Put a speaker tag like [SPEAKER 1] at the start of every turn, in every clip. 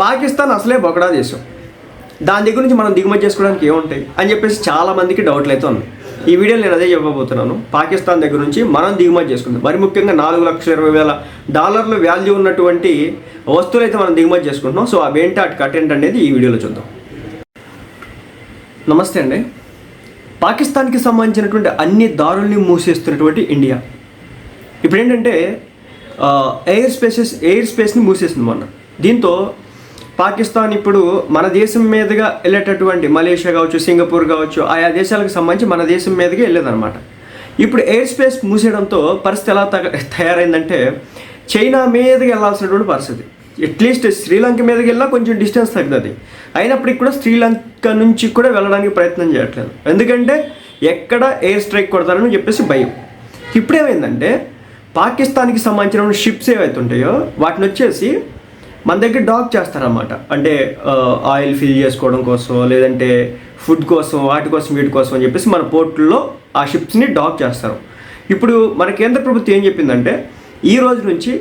[SPEAKER 1] పాకిస్తాన్ అసలే బొకడా దేశం దాని దగ్గర నుంచి మనం దిగుమతి చేసుకోవడానికి ఏముంటాయి? అని చెప్పేసి చాలామందికి డౌట్లు అయితే ఉన్నాయి. ఈ వీడియోలో నేను అదే చెప్పబోతున్నాను. పాకిస్తాన్ దగ్గర నుంచి మనం దిగుమతి చేసుకుందాం. మరి ముఖ్యంగా నాలుగు లక్షల ఇరవై వేల డాలర్ల వాల్యూ ఉన్నటువంటి వస్తువులు అయితే మనం దిగుమతి చేసుకుంటున్నాం. సో అవేంటి అటు కటెంట్ అనేది ఈ వీడియోలో చూద్దాం. నమస్తే అండి. పాకిస్తాన్కి సంబంధించినటువంటి అన్ని దారుల్ని మూసేస్తున్నటువంటి ఇండియా. ఇప్పుడు ఏంటంటే ఎయిర్ స్పేసెస్ ఎయిర్ స్పేస్ని మూసేసింది మొన్న. దీంతో పాకిస్తాన్ ఇప్పుడు మన దేశం మీదుగా వెళ్ళేటటువంటి మలేషియా కావచ్చు సింగపూర్ కావచ్చు ఆయా దేశాలకు సంబంధించి మన దేశం మీదుగా వెళ్ళేదన్నమాట. ఇప్పుడు ఎయిర్ స్పేస్ మూసేయడంతో పరిస్థితి ఎలా తగ తయారైందంటే చైనా మీదకి వెళ్ళాల్సినటువంటి పరిస్థితి. అట్లీస్ట్ శ్రీలంక మీదకి వెళ్ళినా కొంచెం డిస్టెన్స్ తగ్గుతుంది. అయినప్పటికీ కూడా శ్రీలంక నుంచి కూడా వెళ్ళడానికి ప్రయత్నం చేయట్లేదు. ఎందుకంటే ఎక్కడ ఎయిర్ స్ట్రైక్ కొడతారని చెప్పేసి భయం. ఇప్పుడేమైందంటే పాకిస్తాన్కి సంబంధించిన షిప్స్ ఏవైతే ఉంటాయో వాటిని వచ్చేసి మన దగ్గర డాక్ చేస్తారన్నమాట. అంటే ఆయిల్ ఫిల్ చేసుకోవడం కోసం లేదంటే ఫుడ్ కోసం వాటి కోసం వీటి కోసం అని చెప్పేసి మన పోర్టుల్లో ఆ షిప్స్ని డాక్ చేస్తారు. ఇప్పుడు మన కేంద్ర ప్రభుత్వం ఏం చెప్పిందంటే ఈ రోజు నుంచి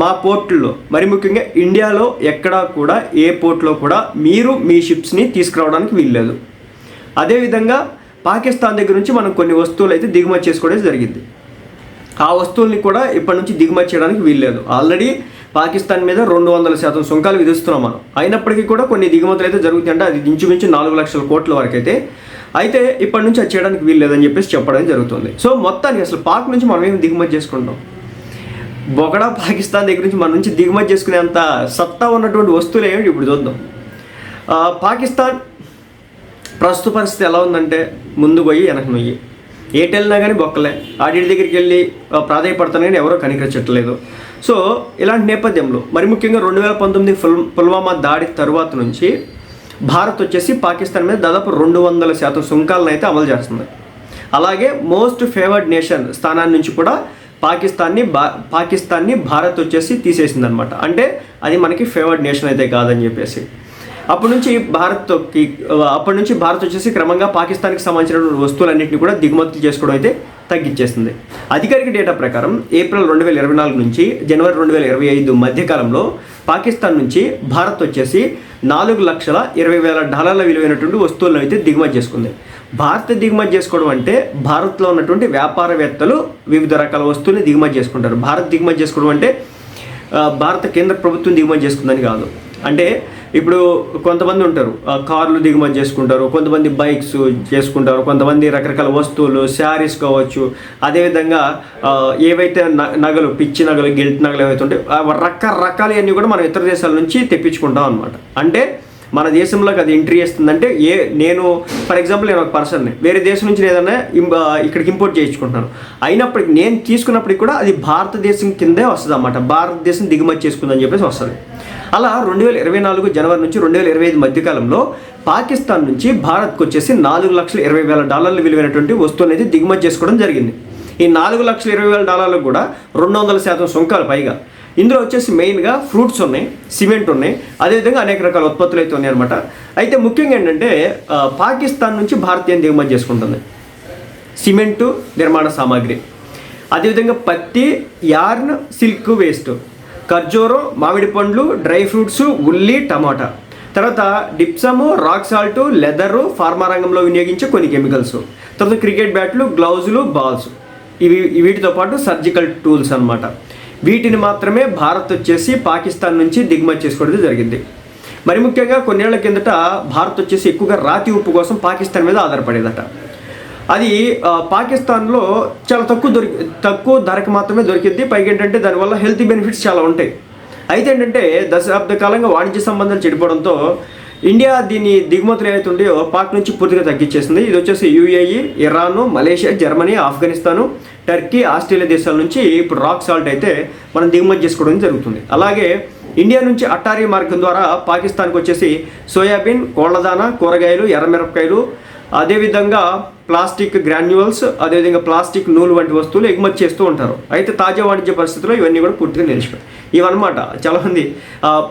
[SPEAKER 1] మా పోర్టుల్లో మరి ముఖ్యంగా ఇండియాలో ఎక్కడా కూడా ఏ పోర్ట్లో కూడా మీరు మీ షిప్స్ని తీసుకురావడానికి వీల్లేదు. అదేవిధంగా పాకిస్తాన్ దగ్గర నుంచి మనం కొన్ని వస్తువులు అయితే దిగుమతి చేసుకోవడం జరిగింది. ఆ వస్తువుల్ని కూడా ఇప్పటి నుంచి దిగుమతి చేయడానికి వీల్లేదు. ఆల్రెడీ పాకిస్తాన్ మీద రెండు వందల శాతం సుంకాలు విధిస్తున్నాం మనం. అయినప్పటికీ కూడా కొన్ని దిగుమతులు అయితే జరుగుతాయి అంటే అది ఇంచుమించు నాలుగు లక్షల కోట్ల వరకు అయితే అయితే ఇప్పటి నుంచి అది చేయడానికి వీలు లేదని చెప్పేసి చెప్పడం జరుగుతుంది. సో మొత్తానికి అసలు పాక్ నుంచి మనం ఏమి దిగుమతి చేసుకుంటాం బొకడా పాకిస్తాన్ దగ్గర నుంచి మన నుంచి దిగుమతి చేసుకునేంత సత్తా ఉన్నటువంటి వస్తువులు ఏమిటి ఇప్పుడు చూద్దాం. పాకిస్తాన్ ప్రస్తుత పరిస్థితి ఎలా ఉందంటే ముందు పోయి వెనక నొయ్యి. ఏటెళ్ళినా కానీ బొక్కలే. ఆడి దగ్గరికి వెళ్ళి ప్రాధాయపడతాను కానీ ఎవరో కనికరించట్లేదు. సో ఇలాంటి నేపథ్యంలో మరి ముఖ్యంగా రెండు వేల పంతొమ్మిది పుల్ పుల్వామా దాడి తరువాత నుంచి భారత్ వచ్చేసి పాకిస్తాన్ మీద దాదాపు రెండు వందల శాతం సుంకాలను అయితే అమలు చేస్తుంది. అలాగే మోస్ట్ ఫేవర్డ్ నేషన్ స్థానాన్ని నుంచి కూడా పాకిస్తాన్ని బా పాకిస్తాన్ని భారత్ వచ్చేసి తీసేసిందనమాట అంటే అది మనకి ఫేవర్డ్ నేషన్ అయితే కాదని చెప్పేసి. అప్పటి నుంచి భారత్కి అప్పటి నుంచి భారత్ వచ్చేసి క్రమంగా పాకిస్తాన్కి సంబంధించిన వస్తువులన్నింటినీ కూడా దిగుమతులు చేసుకోవడం అయితే తగ్గించేస్తుంది అధికారిక డేటా ప్రకారం ఏప్రిల్ రెండు వేల ఇరవై నాలుగు నుంచి జనవరి రెండు వేల ఇరవై ఐదు మధ్యకాలంలో పాకిస్తాన్ నుంచి భారత్ వచ్చేసి నాలుగు లక్షల ఇరవై వేల డాలర్ల విలువైనటువంటి వస్తువులను అయితే దిగుమతి చేసుకుంది. భారత్ దిగుమతి చేసుకోవడం అంటే భారత్లో ఉన్నటువంటి వ్యాపారవేత్తలు వివిధ రకాల వస్తువుల్ని దిగుమతి చేసుకుంటారు. భారత్ దిగుమతి చేసుకోవడం అంటే భారత కేంద్ర ప్రభుత్వం దిగుమతి చేసుకుందని కాదు. అంటే ఇప్పుడు కొంతమంది ఉంటారు కార్లు దిగుమతి చేసుకుంటారు కొంతమంది బైక్స్ చేసుకుంటారు కొంతమంది రకరకాల వస్తువులు శారీస్ కావచ్చు అదేవిధంగా ఏవైతే న- నగలు పిచ్చి నగలు గిల్ట్ నగలు ఏవైతే ఉంటాయో ఆ రకరకాలవన్నీ కూడా మనం ఇతర దేశాల నుంచి తెప్పించుకుంటాం అనమాట అంటే మన దేశంలోకి అది ఎంట్రీ చేస్తుందంటే ఏ నేను ఫర్ ఎగ్జాంపుల్ నేను ఒక పర్సన్ని వేరే దేశం నుంచి నేను ఏదైనా ఇక్కడికి ఇంపోర్ట్ చేయించుకుంటున్నాను. అయినప్పటికీ నేను తీసుకున్నప్పటికి కూడా అది భారతదేశం కిందే వస్తుంది అన్నమాట. భారతదేశం దిగుమతి చేసుకుందని చెప్పేసి వస్తుంది. అలా రెండు వేల ఇరవై నాలుగు జనవరి నుంచి రెండు వేల ఇరవై ఐదు మధ్యకాలంలో పాకిస్తాన్ నుంచి భారత్కు వచ్చేసి నాలుగు లక్షల ఇరవై వేల డాలర్లు విలువైనటువంటి వస్తువులు అనేది దిగుమతి చేసుకోవడం జరిగింది. ఈ నాలుగు లక్షల ఇరవై వేల డాలర్లకు కూడా రెండు వందల శాతం సుంకాలు పైగా. ఇందులో వచ్చేసి మెయిన్గా ఫ్రూట్స్ ఉన్నాయి సిమెంట్ ఉన్నాయి. అదేవిధంగా అనేక రకాల ఉత్పత్తులు అయితే ఉన్నాయి అనమాట అయితే ముఖ్యంగా ఏంటంటే పాకిస్తాన్ నుంచి భారతీయం దిగుమతి చేసుకుంటుంది. సిమెంటు నిర్మాణ సామాగ్రి. అదేవిధంగా పత్తి యార్న్ సిల్క్ వేస్ట్. ఖర్జూరం మామిడి పండ్లు డ్రై ఫ్రూట్స్ ఉల్లి టమాటా. తర్వాత డిప్సము రాక్ సాల్ట్ లెదరు ఫార్మా రంగంలో వినియోగించే కొన్ని కెమికల్స్. తర్వాత క్రికెట్ బ్యాట్లు గ్లౌజులు బాల్స్. ఇవి వీటితో పాటు సర్జికల్ టూల్స్ అన్నమాట. వీటిని మాత్రమే భారత్ వచ్చేసి పాకిస్తాన్ నుంచి దిగుమతి చేసుకోవడం జరిగింది. మరి ముఖ్యంగా కొన్నేళ్ళ కిందట భారత్ వచ్చేసి ఎక్కువగా రాతి ఉప్పు కోసం పాకిస్తాన్ మీద ఆధారపడేదట. అది పాకిస్తాన్లో చాలా తక్కువ దొరికి తక్కువ ధరకు మాత్రమే దొరికింది పైగా ఏంటంటే దానివల్ల హెల్త్ బెనిఫిట్స్ చాలా ఉంటాయి. అయితే ఏంటంటే దశాబ్ద కాలంగా వాణిజ్య సంబంధాలు చెడిపోవడంతో ఇండియా దీని దిగుమతులు ఏవైతే ఉండేయో పాక్ నుంచి పూర్తిగా తగ్గించేసింది. ఇది వచ్చేసి UAE Iran Malaysia Germany Afghanistan Turkey Australia దేశాల నుంచి ఇప్పుడు రాక్ సాల్ట్ అయితే మనం దిగుమతి చేసుకోవడం జరుగుతుంది. అలాగే ఇండియా నుంచి అట్టారీ మార్గం ద్వారా పాకిస్తాన్కి వచ్చేసి సోయాబీన్ కోళ్ళదాన కూరగాయలు ఎర్రమిరపకాయలు అదేవిధంగా ప్లాస్టిక్ గ్రాన్యువల్స్ అదేవిధంగా ప్లాస్టిక్ నూలు వంటి వస్తువులు ఎగుమతి చేస్తూ ఉంటారు. అయితే తాజా వాణిజ్య పరిస్థితుల్లో ఇవన్నీ కూడా పూర్తిగా నిలిచిపోయి ఇవన్నమాట. చాలామంది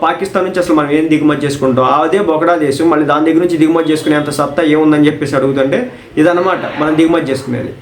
[SPEAKER 1] పాకిస్తాన్ నుంచి అసలు మనం ఏం దిగుమతి చేసుకుంటాం? అదే బొకడా దేశం మళ్ళీ దాని దగ్గర నుంచి దిగుమతి చేసుకునేంత సత్తా ఏముందని చెప్పేసి అడుగుతుంటే ఇదన్నమాట మనం దిగుమతి చేసుకునేది.